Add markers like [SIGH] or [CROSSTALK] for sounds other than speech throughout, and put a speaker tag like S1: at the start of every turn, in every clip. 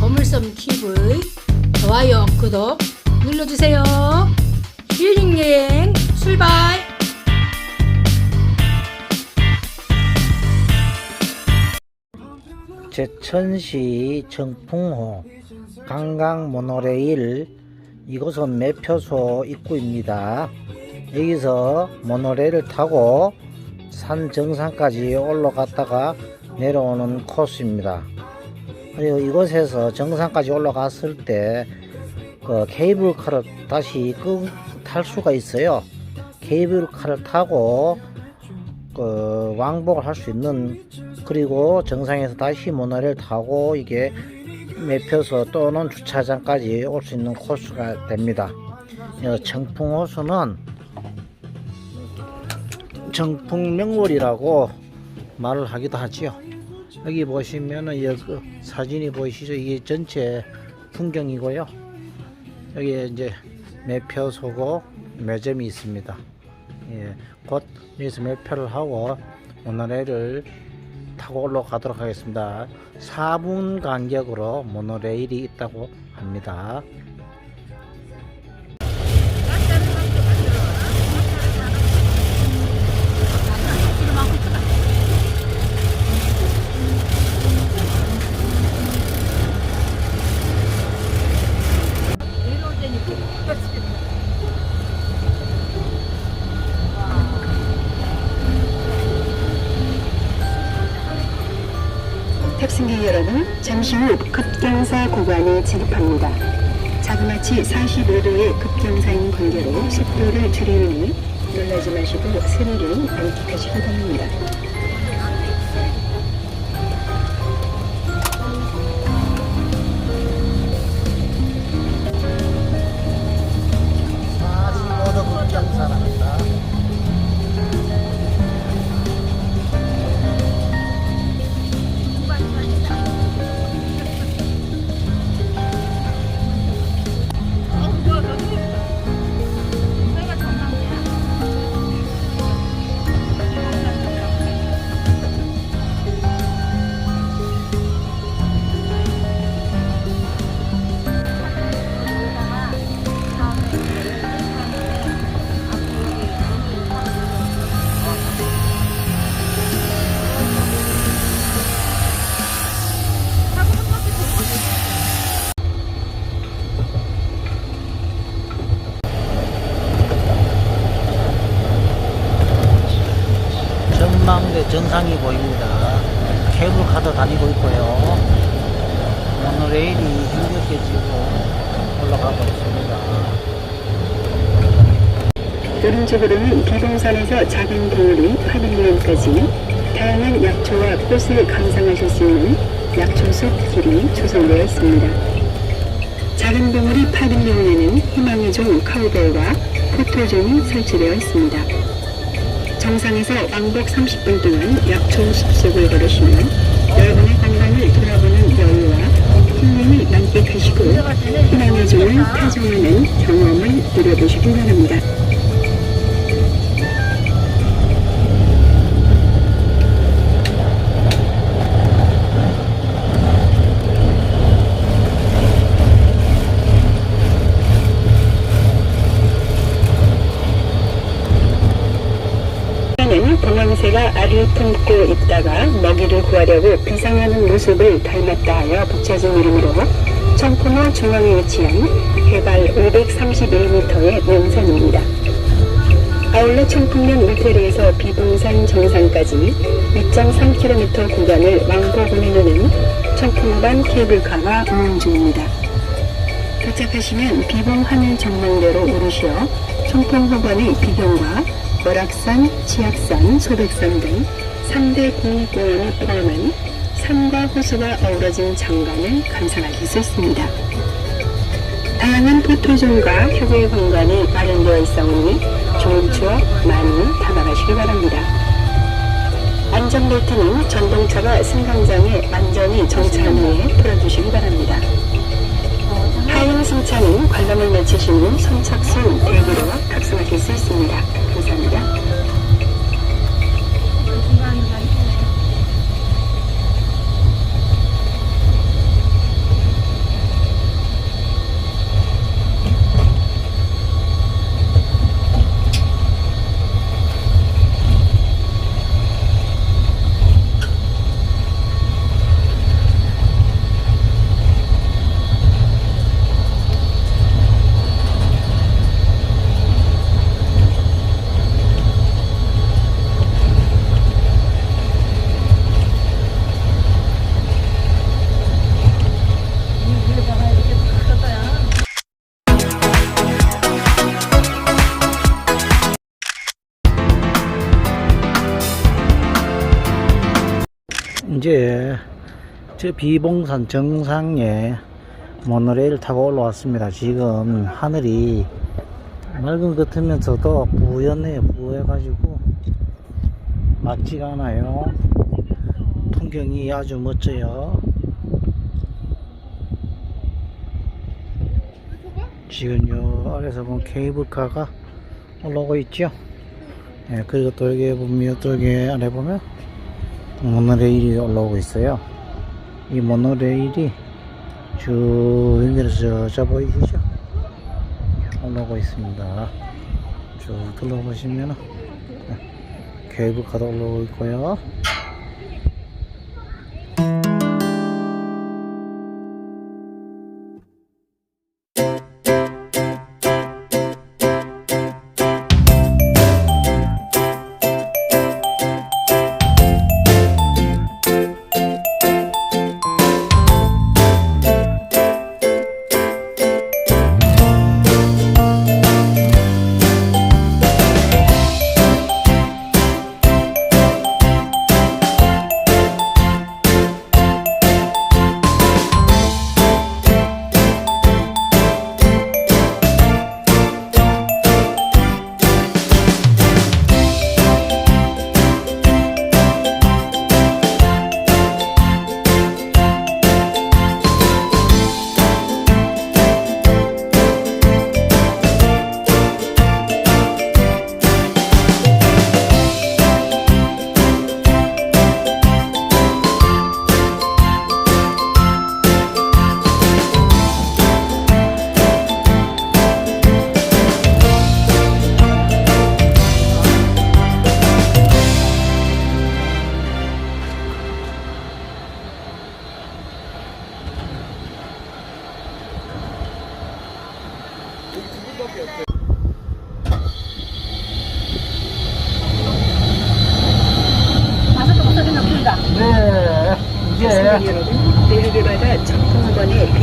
S1: 보물섬 TV 좋아요, 구독 눌러주세요. 힐링 여행 출발!
S2: 제천시 정풍호 강강 모노레일 이곳은 매표소 입구입니다. 여기서 모노레일을 타고 산 정상까지 올라갔다가 내려오는 코스입니다. 그리고 이곳에서 정상까지 올라갔을 때 그 케이블카를 다시 끄, 탈 수가 있어요. 케이블카를 타고 그 왕복을 할 수 있는 그리고 정상에서 다시 모노레일 타고 이게 매표소 또는 주차장까지 올 수 있는 코스가 됩니다. 여 청풍호수는 청풍명월이라고 말을 하기도 하지요. 여기 보시면은 여기 사진이 보이시죠? 이게 전체 풍경이고요. 여기 이제 매표소고 매점이 있습니다. 예, 곧 여기서 매표를 하고 모노레일을 타고 올라가도록 하겠습니다. 4분 간격으로 모노레일이 있다고 합니다.
S3: 잠시 후 급경사 구간에 진입합니다. 자그마치 45도의 급경사인 관계로 속도를 줄이니 놀라지 마시고 스릴을 만끽하시기 바랍니다.
S2: 올라가고 있습니다.
S3: 오른쪽으로는 비봉산에서 작은 봉우리 화백리원까지 다양한 약초와 꽃을 감상하실 수 있는 약초숲 길이 조성되어 있습니다. 작은 봉우리 파빌리온에는 희망의 종 카우벨과 포토존이 설치되어 있습니다. 정상에서 왕복 30분 동안 약초 숲속을 걸으시면 여러분의 건강을 돌아보는 힐링을 만끽하시고 희망의 종을 타종하는 경험을 누려보시기 바랍니다. 는 봉황새가 알을 품고 있다가 먹이를 구하려고 비상하는 모습을 닮았다 하여 붙여진 이름으로 청포로 중앙에 위치한 해발 531m의 명산입니다. 아울러 청풍면 울테리에서 비봉산 정상까지 2.3km 구간을 왕복 운행하는 청풍반 케이블카가 운행 중입니다. 도착하시면 비봉 하늘 전망대로 오르시어 청풍호반의 비경과 월악산, 치악산, 소백산 등 3대 국립공원을 포함한 산과 호수가 어우러진 장관을 감상하실 수 있습니다. 다양한 포토존과 휴게 공간이 마련되어 있사오니 좋은 추억 많이 담아가시기 바랍니다. 안전벨트는 전동차가 승강장에 안전히 정차한 후에 풀어주시기 바랍니다. 하행 승차는 관람을 마치신 후 선착순 대기로 탑승하실 수 있습니다. 감사합니다.
S2: 저 비봉산 정상에 모노레일 타고 올라왔습니다. 지금 하늘이 맑은 것 같으면서도 뿌옇네요. 뿌여가지고 맞지가 않아요. 풍경이 아주 멋져요. 지금 요 아래서 보면 케이블카가 올라오고 있죠. 예, 그리고 또 여기 보면 이쪽에 아래 보면 모노레일이 올라오고 있어요. 이 모노레일이 쭉 연결해서 저, 저 보이시죠? 올라오고 있습니다. 쭉 둘러보시면은 예, 케이블카도 올라오고 있고요.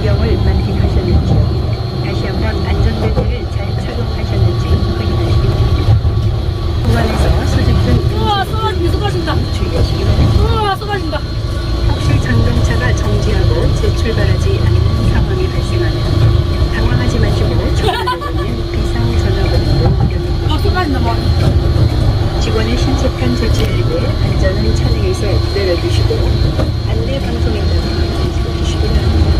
S3: 청통학원의 비경을 만끽하셨는지요? 다시 한번 안전벨트를 잘 착용하셨는지 확인하시기 바랍니다. 공항에서 수집된
S1: 우와 쏟아진다 쏟아진다
S3: 주의하시기 바랍니다.
S1: 우와 쏟아진다
S3: 혹시 전동차가 정지하고 재출발하지 않는 상황이 발생하면 당황하지 마시고 [LAUGHS] 비상 전화번호로
S1: 쏟아진다 막
S3: 직원의 신속한 조치를 위해 안전한 차량에서 내려주시고 안내 따라 인식해 주시기 바랍니다.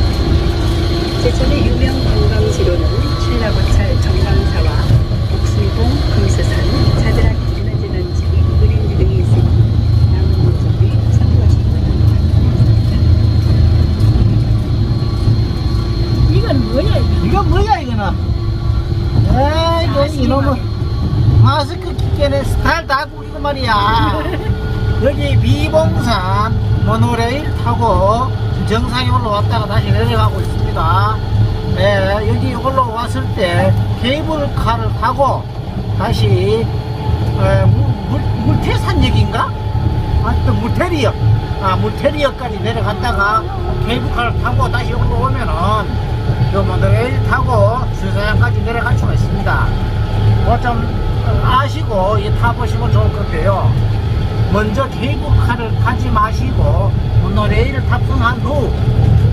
S3: 제천의 유명 관광지로는 신라고찰 정강사와 옥순봉, 금수산, 자드락 문화재단지, 은행지 등이 있으니 남은 모습이 참고하시기 바랍니다.
S1: 이건 뭐냐 이거
S2: 뭐야 이거는? 에이 이놈은 마스크 끼게는 스타일 다 꾸리고 말이야. 여기 비봉산 모노레일 타고 정상에 올라왔다가 다시 내려가고 있습니다. 예, 여기 올라왔을 때 케이블카를 타고 다시 에, 물, 물, 물 태산역인가? 하여튼 물테리역 아 물테리역까지 내려갔다가 케이블카를 타고 다시 올라오면은 요 모노레일 타고 수사장까지 내려갈 수가 있습니다. 뭐 좀 아시고 이 타보시면 좋을 것 같아요. 먼저 케이블카를 타지 마시고 모노레일을 탑승한 후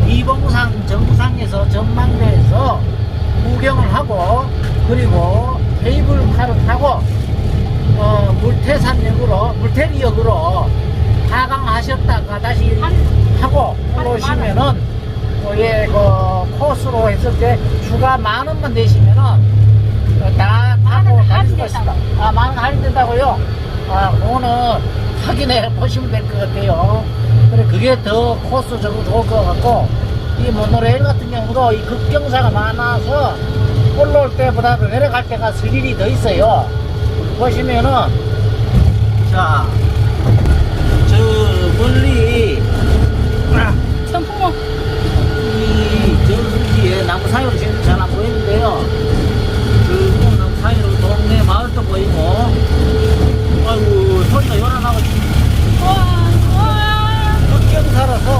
S2: 이봉산 정상에서 전망대에서 구경을 하고 그리고 케이블카를 타고 어, 물태산역으로 물태리역으로 하강하셨다가 다시 하고 올라오시면은 어, 예, 그 코스로 했을 때 추가 만 원만 내시면은 어, 다 타고 수가 있습니다. 아, 만 원 할인된다고요? 아, 그거는 확인해 보시면 될 것 같아요. 그래, 그게 더 코스적으로 좋을 것 같고, 이 모노레일 같은 경우도 이 급경사가 많아서 올라올 때보다도 내려갈 때가 스릴이 더 있어요. 보시면은, 자, 저 멀리,
S1: 선풍모
S2: 이 저수지에 나무 사이로 잘안보이는데요. 그 나무 사이로 동네 마을도 보이고, 아이고 소리가 요란하고
S1: 우와 우와
S2: 급경사라서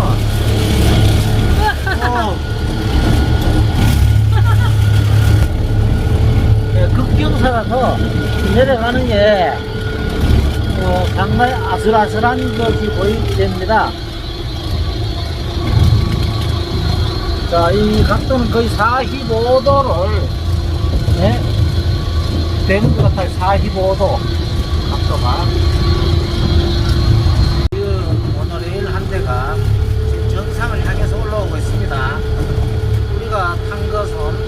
S2: 어. 네, 급경사라서 내려가는 게 어, 상당히 아슬아슬한 것이 보이게 됩니다. 자, 이 각도는 거의 45도를, 네? 되는 것 같아요. 45도. 각도가. 저희가 지금 정상을 향해서 올라오고 있습니다. 우리가 탄 것은